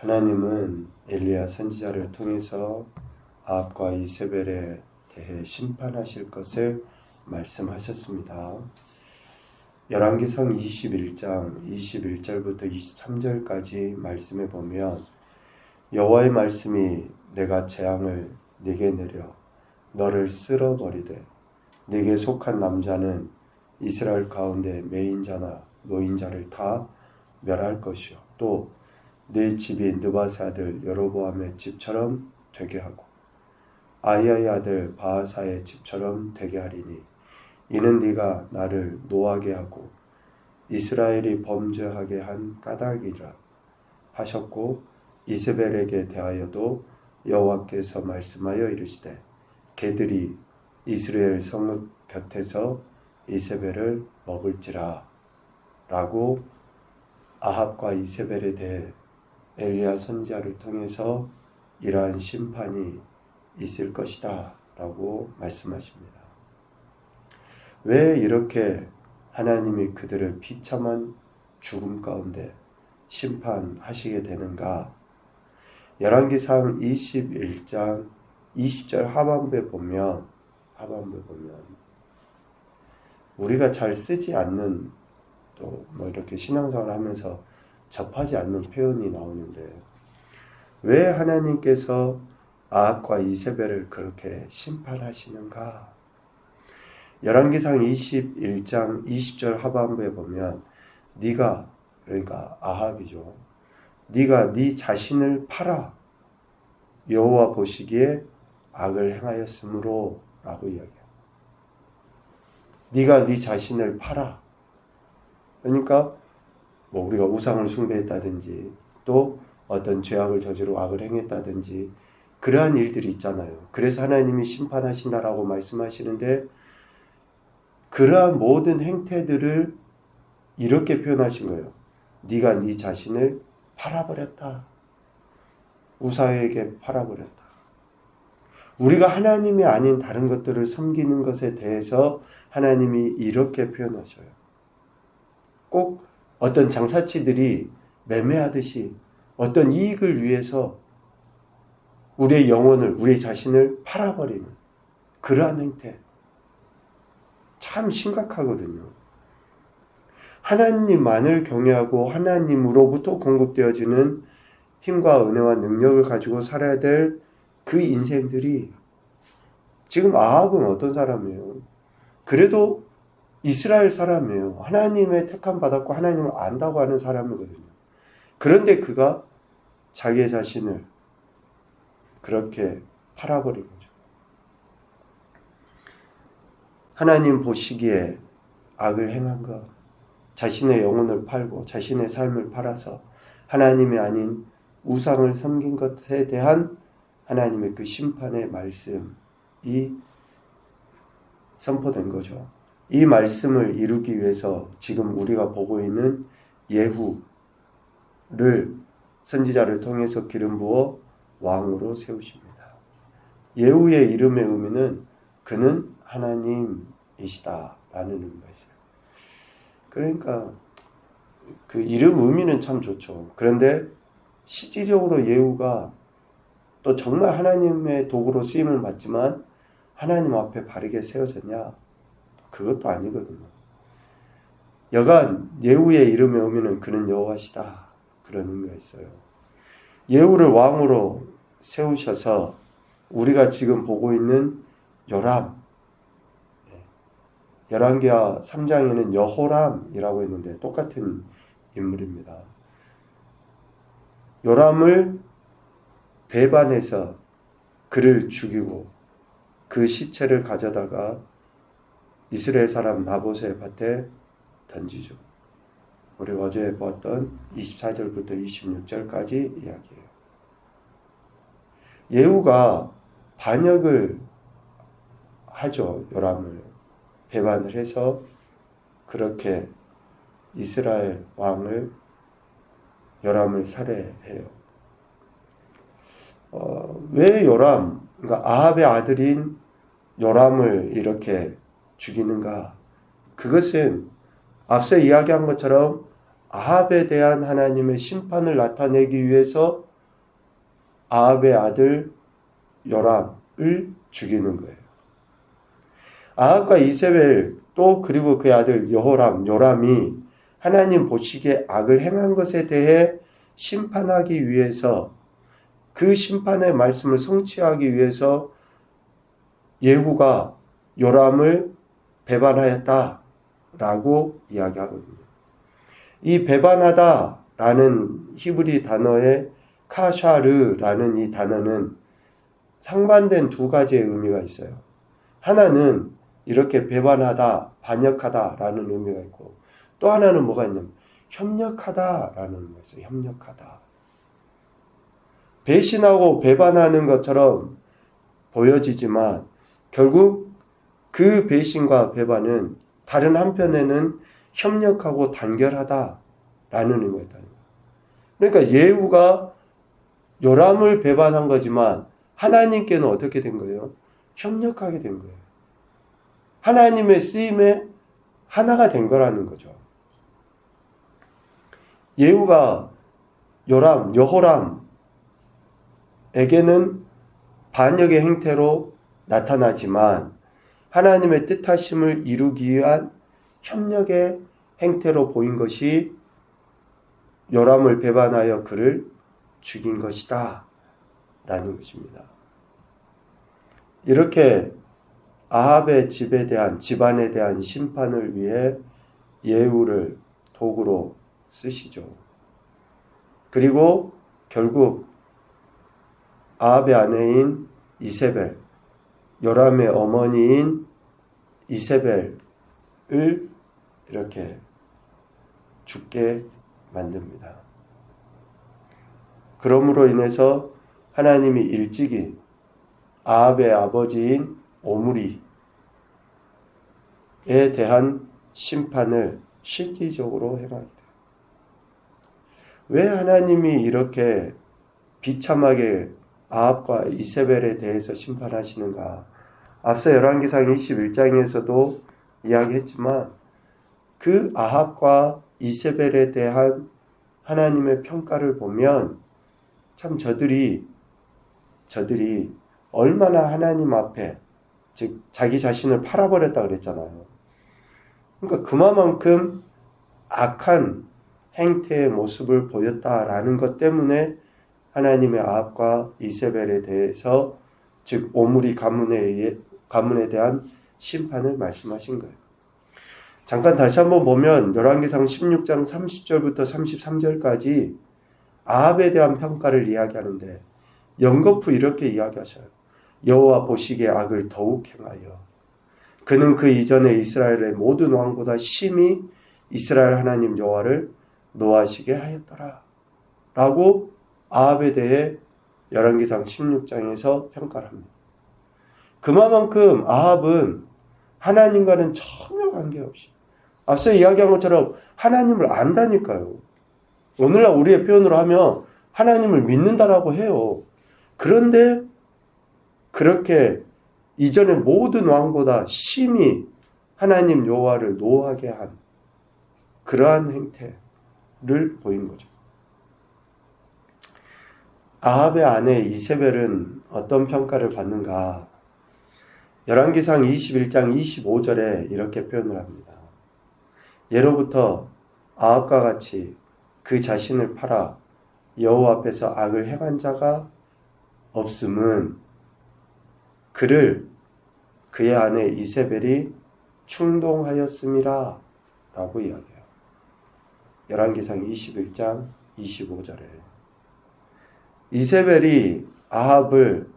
하나님은 엘리야 선지자를 통해서 아합과 이세벨에 대해 심판하실 것을 말씀하셨습니다. 열왕기상 21장 21절부터 23절까지 말씀해 보면 여호와의 말씀이 내가 재앙을 네게 내려 너를 쓸어 버리되 네게 속한 남자는 이스라엘 가운데 매인자나 노인자를 다 멸할 것이요 또 네 집이 느바세 아들 여로보암의 집처럼 되게 하고 아이아의 아들 바하사의 집처럼 되게 하리니 이는 네가 나를 노하게 하고 이스라엘이 범죄하게 한 까닭이라 하셨고 이스벨에게 대하여도 여호와께서 말씀하여 이르시되 개들이 이스라엘 성읍 곁에서 이세벨을 먹을지라 라고 아합과 이세벨에 대해 엘리야 선지자를 통해서 이러한 심판이 있을 것이다 라고 말씀하십니다. 왜 이렇게 하나님이 그들을 비참한 죽음 가운데 심판하시게 되는가? 열왕기상 21장 20절 하반부에 보면 하반부에 보면 우리가 잘 쓰지 않는 또 뭐 이렇게 신앙생활을 하면서 접하지 않는 표현이 나오는데 왜 하나님께서 아합과 이세벨을 그렇게 심판하시는가? 열왕기상 21장 20절 하반부에 보면 네가 그러니까 아합이죠. 네가 네 자신을 팔아 여호와 보시기에 악을 행하였으므로 라고 이야기해요. 네가 네 자신을 팔아. 그러니까 뭐 우리가 우상을 숭배했다든지 또 어떤 죄악을 저지르고 악을 행했다든지 그러한 일들이 있잖아요. 그래서 하나님이 심판하신다라고 말씀하시는데 그러한 모든 행태들을 이렇게 표현하신 거예요. 네가 네 자신을 팔아버렸다. 우상에게 팔아버렸다. 우리가 하나님이 아닌 다른 것들을 섬기는 것에 대해서 하나님이 이렇게 표현하셔요. 꼭 어떤 장사치들이 매매하듯이 어떤 이익을 위해서 우리의 영혼을, 우리의 자신을 팔아버리는 그러한 행태. 참 심각하거든요. 하나님만을 경외하고 하나님으로부터 공급되어지는 힘과 은혜와 능력을 가지고 살아야 될 그 인생들이 지금 아합은 어떤 사람이에요? 그래도 이스라엘 사람이에요. 하나님의 택함 받았고 하나님을 안다고 하는 사람이거든요. 그런데 그가 자기의 자신을 그렇게 팔아버린 거죠. 하나님 보시기에 악을 행한 것, 자신의 영혼을 팔고 자신의 삶을 팔아서 하나님이 아닌 우상을 섬긴 것에 대한 하나님의 그 심판의 말씀이 선포된 거죠. 이 말씀을 이루기 위해서 지금 우리가 보고 있는 예후를 선지자를 통해서 기름 부어 왕으로 세우십니다. 예후의 이름의 의미는 그는 하나님이시다라는 의미가 있어요. 그러니까 그 이름 의미는 참 좋죠. 그런데 실질적으로 예후가 또 정말 하나님의 도구로 쓰임을 받지만 하나님 앞에 바르게 세워졌냐? 그것도 아니거든요. 여간 예후의 이름의 의미는 그는 여호와시다 그런 의미가 있어요. 예후를 왕으로 세우셔서 우리가 지금 보고 있는 요람 열왕기하 3장에는 여호람이라고 했는데 똑같은 인물입니다. 요람을 배반해서 그를 죽이고 그 시체를 가져다가 이스라엘 사람 나봇의 밭에 던지죠. 우리 어제 보았던 24절부터 26절까지 이야기예요. 예후가 반역을 하죠. 요람을 배반을 해서 그렇게 이스라엘 왕을 요람을 살해해요. 어, 왜 요람, 그러니까 아합의 아들인 요람을 이렇게 죽이는가? 그것은 앞서 이야기한 것처럼 아합에 대한 하나님의 심판을 나타내기 위해서 아합의 아들 요람을 죽이는 거예요. 아합과 이세벨 또 그리고 그의 아들 여호람, 요람이 하나님 보시기에 악을 행한 것에 대해 심판하기 위해서 그 심판의 말씀을 성취하기 위해서 예후가 요람을 배반하였다라고 이야기하거든요. 이 배반하다라는 히브리 단어의 카샤르라는 이 단어는 상반된 두 가지의 의미가 있어요. 하나는 이렇게 배반하다, 반역하다라는 의미가 있고 또 하나는 뭐가 있냐면 협력하다라는 의미가 있어요. 협력하다. 배신하고 배반하는 것처럼 보여지지만 결국 그 배신과 배반은 다른 한편에는 협력하고 단결하다라는 거예요. 그러니까 예후가 요람을 배반한 거지만 하나님께는 어떻게 된 거예요? 협력하게 된 거예요. 하나님의 쓰임에 하나가 된 거라는 거죠. 예후가 요람, 여호람에게는 반역의 행태로 나타나지만 하나님의 뜻하심을 이루기 위한 협력의 행태로 보인 것이 요람을 배반하여 그를 죽인 것이다. 라는 것입니다. 이렇게 아합의 집에 대한 집안에 대한 심판을 위해 예후를 도구로 쓰시죠. 그리고 결국 아합의 아내인 이세벨, 요람의 어머니인 이세벨을 이렇게 죽게 만듭니다. 그러므로 인해서 하나님이 일찍이 아합의 아버지인 오므리에 대한 심판을 실질적으로 돼요. 왜 하나님이 이렇게 비참하게 아합과 이세벨에 대해서 심판하시는가? 앞서 열왕기상 21장에서도 이야기했지만 그 아합과 이세벨에 대한 하나님의 평가를 보면 참 저들이 저들이 얼마나 하나님 앞에 즉 자기 자신을 팔아버렸다 그랬잖아요. 그러니까 그만큼 악한 행태의 모습을 보였다라는 것 때문에 하나님의 아합과 이세벨에 대해서 즉 오므리 가문에 의해 가문에 대한 심판을 말씀하신 거예요. 잠깐 다시 한번 보면 열왕기상 16장 30절부터 33절까지 아합에 대한 평가를 이야기하는데 연거푸 이렇게 이야기하셔요. 여호와 보시기에 악을 더욱 행하여 그는 그 이전에 이스라엘의 모든 왕보다 심히 이스라엘 하나님 여호와를 노하시게 하였더라. 라고 아합에 대해 열왕기상 16장에서 평가를 합니다. 그만큼 아합은 하나님과는 전혀 관계없이 앞서 이야기한 것처럼 하나님을 안다니까요. 오늘날 우리의 표현으로 하면 하나님을 믿는다라고 해요. 그런데 그렇게 이전의 모든 왕보다 심히 하나님 여호와를 노하게 한 그러한 행태를 보인 거죠. 아합의 아내 이세벨은 어떤 평가를 받는가? 열왕기상 21장 25절에 이렇게 표현을 합니다. 예로부터 아합과 같이 그 자신을 팔아 여호와 앞에서 악을 행한 자가 없음은 그를 그의 아내 이세벨이 충동하였음이라 라고 이야기해요. 열왕기상 21장 25절에 이세벨이 아합을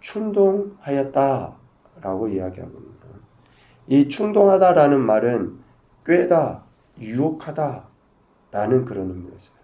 충동하였다 라고 이야기하거든요. 이 충동하다라는 말은 꾀다, 유혹하다 라는 그런 의미가 있어요.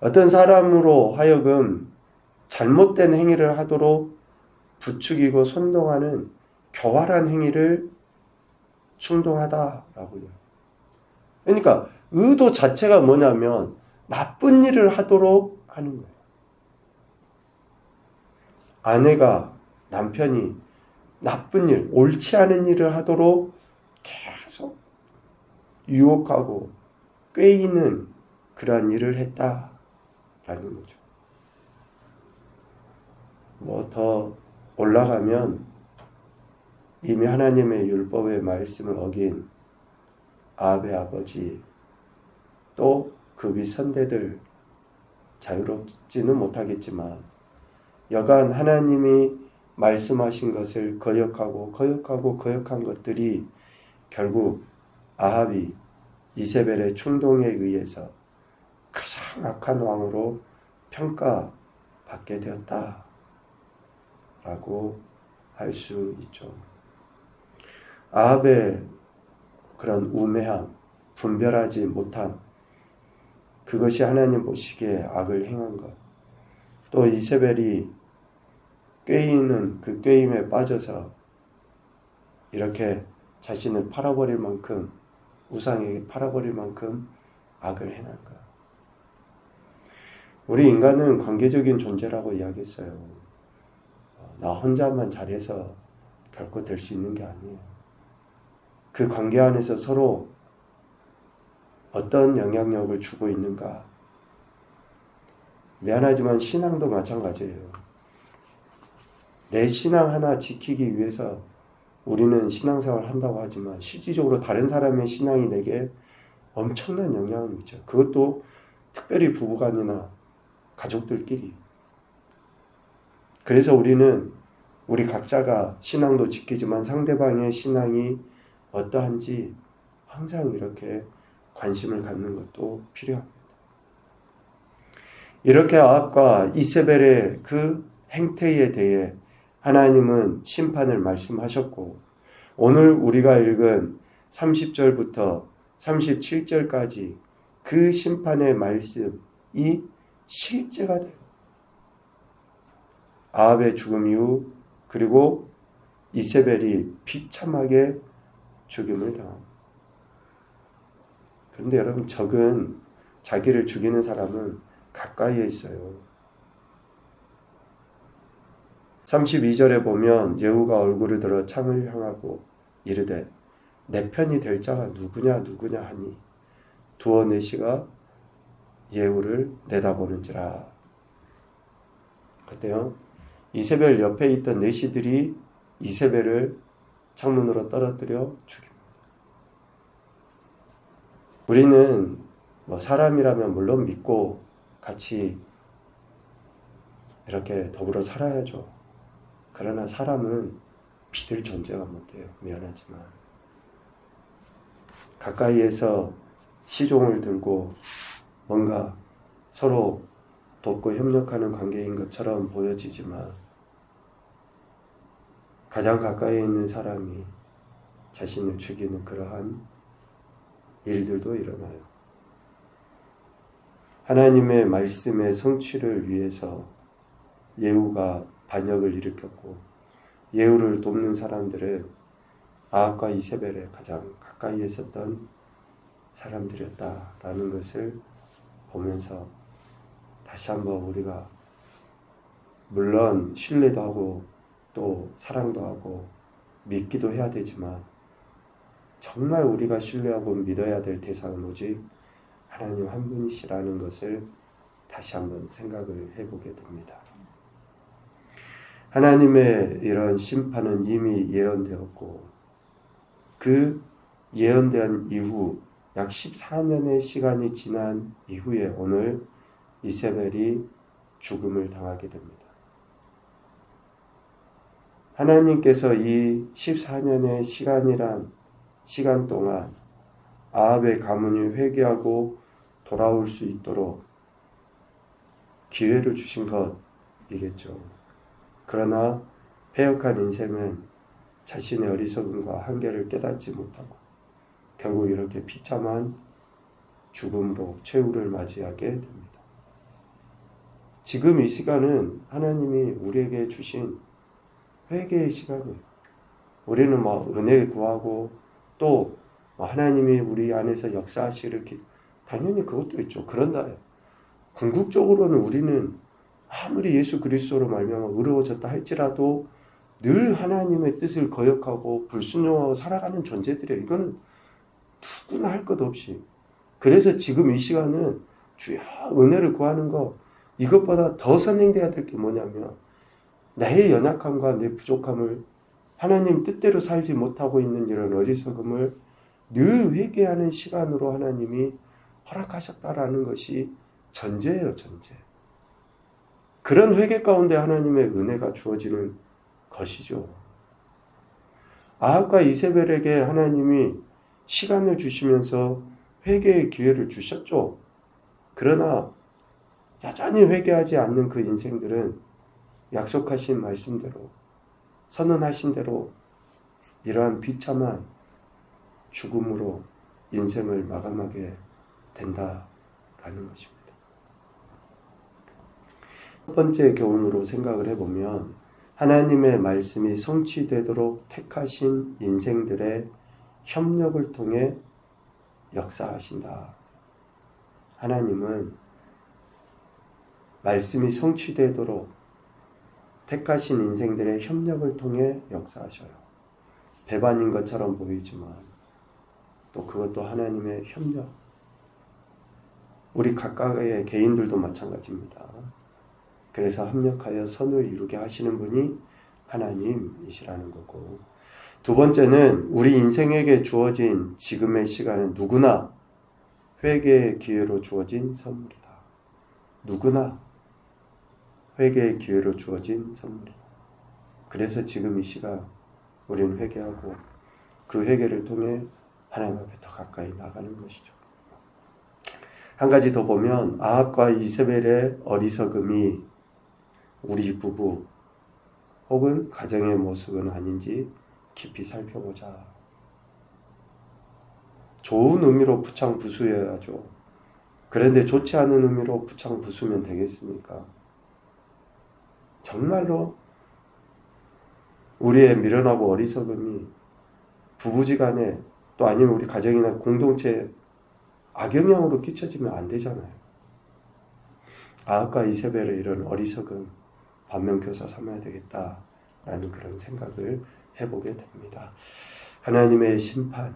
어떤 사람으로 하여금 잘못된 행위를 하도록 부추기고 선동하는 교활한 행위를 충동하다라고 해요. 그러니까 의도 자체가 뭐냐면 나쁜 일을 하도록 하는 거예요. 아내가 남편이 나쁜 일, 옳지 않은 일을 하도록 계속 유혹하고 꾀이는 그러한 일을 했다라는 거죠. 뭐 더 올라가면 이미 하나님의 율법의 말씀을 어긴 아합의 아버지 또그 윗선대들 자유롭지는 못하겠지만 여간 하나님이 말씀하신 것을 거역하고 거역하고 거역한 것들이 결국 아합이 이세벨의 충동에 의해서 가장 악한 왕으로 평가받게 되었다. 라고 할 수 있죠. 아합의 그런 우매함, 분별하지 못함, 그것이 하나님 보시기에 악을 행한 것. 또 이세벨이 꾀이는 그 꾀임에 빠져서 이렇게 자신을 팔아버릴 만큼 우상에게 팔아버릴 만큼 악을 행한 것. 우리 인간은 관계적인 존재라고 이야기했어요. 어, 나 혼자만 잘해서 결코 될 수 있는 게 아니에요. 그 관계 안에서 서로 어떤 영향력을 주고 있는가. 미안하지만 신앙도 마찬가지예요. 내 신앙 하나 지키기 위해서 우리는 신앙생활을 한다고 하지만 실질적으로 다른 사람의 신앙이 내게 엄청난 영향을 미쳐. 그것도 특별히 부부간이나 가족들끼리. 그래서 우리는 우리 각자가 신앙도 지키지만 상대방의 신앙이 어떠한지 항상 이렇게 관심을 갖는 것도 필요합니다. 이렇게 아합과 이세벨의 그 행태에 대해 하나님은 심판을 말씀하셨고 오늘 우리가 읽은 30절부터 37절까지 그 심판의 말씀이 실제가 돼요. 아합의 죽음 이후 그리고 이세벨이 비참하게 죽임을 당합니다. 그런데 여러분 적은 자기를 죽이는 사람은 가까이에 있어요. 32절에 보면 예후가 얼굴을 들어 창을 향하고 이르되 내 편이 될 자가 누구냐 누구냐 하니 두어 네시가 예후를 내다보는지라 어때요? 이세벨 옆에 있던 네시들이 이세벨을 창문으로 떨어뜨려 죽입니다. 우리는 뭐 사람이라면 물론 믿고 같이 이렇게 더불어 살아야죠. 그러나 사람은 믿을 존재가 못 돼요. 미안하지만. 가까이에서 시종을 들고 뭔가 서로 돕고 협력하는 관계인 것처럼 보여지지만 가장 가까이 있는 사람이 자신을 죽이는 그러한 일들도 일어나요. 하나님의 말씀의 성취를 위해서 예후가 반역을 일으켰고 예후를 돕는 사람들은 아합과 이세벨에 가장 가까이 있었던 사람들이었다라는 것을 보면서 다시 한번 우리가 물론 신뢰도 하고 또 사랑도 하고 믿기도 해야 되지만 정말 우리가 신뢰하고 믿어야 될 대상은 오직 하나님 한 분이시라는 것을 다시 한번 생각을 해보게 됩니다. 하나님의 이런 심판은 이미 예언되었고 그 예언된 이후 약 14년의 시간이 지난 이후에 오늘 이세벨이 죽음을 당하게 됩니다. 하나님께서 이 14년의 시간이란 시간 동안 아합의 가문이 회개하고 돌아올 수 있도록 기회를 주신 것이겠죠. 그러나 폐역한 인생은 자신의 어리석음과 한계를 깨닫지 못하고 결국 이렇게 비참한 죽음으로 최후를 맞이하게 됩니다. 지금 이 시간은 하나님이 우리에게 주신 회개의 시간이에요. 우리는 뭐 은혜 구하고 또 하나님이 우리 안에서 역사하시를 기... 당연히 그것도 있죠. 그런다. 궁극적으로는 우리는 아무리 예수 그리스도로 말미암아 의로워졌다 할지라도 늘 하나님의 뜻을 거역하고 불순종하고 살아가는 존재들이에요. 이거는 누구나 할 것 없이. 그래서 지금 이 시간은 주야 은혜를 구하는 것 이것보다 더 선행돼야 될 게 뭐냐면 나의 연약함과 내 부족함을 하나님 뜻대로 살지 못하고 있는 이런 어리석음을 늘 회개하는 시간으로 하나님이 허락하셨다라는 것이 전제예요, 전제. 그런 회개 가운데 하나님의 은혜가 주어지는 것이죠. 아합과 이세벨에게 하나님이 시간을 주시면서 회개의 기회를 주셨죠. 그러나 여전히 회개하지 않는 그 인생들은 약속하신 말씀대로 선언하신 대로 이러한 비참한 죽음으로 인생을 마감하게 된다라는 것입니다. 첫 번째 교훈으로 생각을 해보면 하나님의 말씀이 성취되도록 택하신 인생들의 협력을 통해 역사하신다. 하나님은 말씀이 성취되도록 택하신 인생들의 협력을 통해 역사하셔요. 배반인 것처럼 보이지만 또 그것도 하나님의 협력. 우리 각각의 개인들도 마찬가지입니다. 그래서 합력하여 선을 이루게 하시는 분이 하나님이시라는 거고. 두 번째는 우리 인생에게 주어진 지금의 시간은 누구나 회개의 기회로 주어진 선물이다. 누구나 회개의 기회로 주어진 선물이다. 그래서 지금 이 시간 우리는 회개하고 그 회개를 통해 하나님 앞에 더 가까이 나가는 것이죠. 한 가지 더 보면 아합과 이세벨의 어리석음이 우리 부부 혹은 가정의 모습은 아닌지 깊이 살펴보자. 좋은 의미로 부창 부수여야죠. 그런데 좋지 않은 의미로 부창 부수면 되겠습니까? 정말로 우리의 미련하고 어리석음이 부부지간에 또 아니면 우리 가정이나 공동체에 악영향으로 끼쳐지면 안 되잖아요. 아합과 이세벨의 이런 어리석음 반면교사 삼아야 되겠다라는 그런 생각을 해보게 됩니다. 하나님의 심판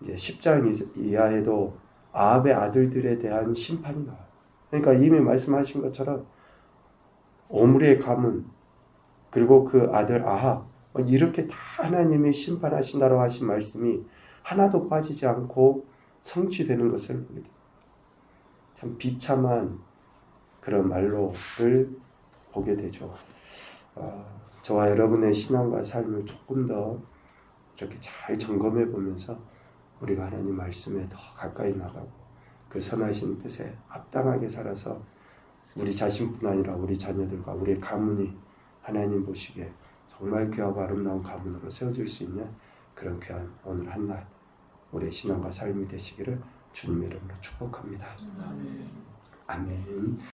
이제 10장 이하에도 아합의 아들들에 대한 심판이 나와요. 그러니까 이미 말씀하신 것처럼 오므리의 가문 그리고 그 아들 아합 이렇게 다 하나님이 심판하신다고 하신 말씀이 하나도 빠지지 않고 성취되는 것을 됩니다. 참 비참한 그런 말로를 보게 되죠. 어, 저와 여러분의 신앙과 삶을 조금 더 이렇게 잘 점검해 보면서 우리가 하나님 말씀에 더 가까이 나가고 그 선하신 뜻에 합당하게 살아서 우리 자신뿐 아니라 우리 자녀들과 우리 가문이 하나님 보시기에 정말 귀하고 아름다운 가문으로 세워질 수 있는 그런 귀한 오늘 한날 우리의 신앙과 삶이 되시기를 주님 이름으로 축복합니다. 아멘.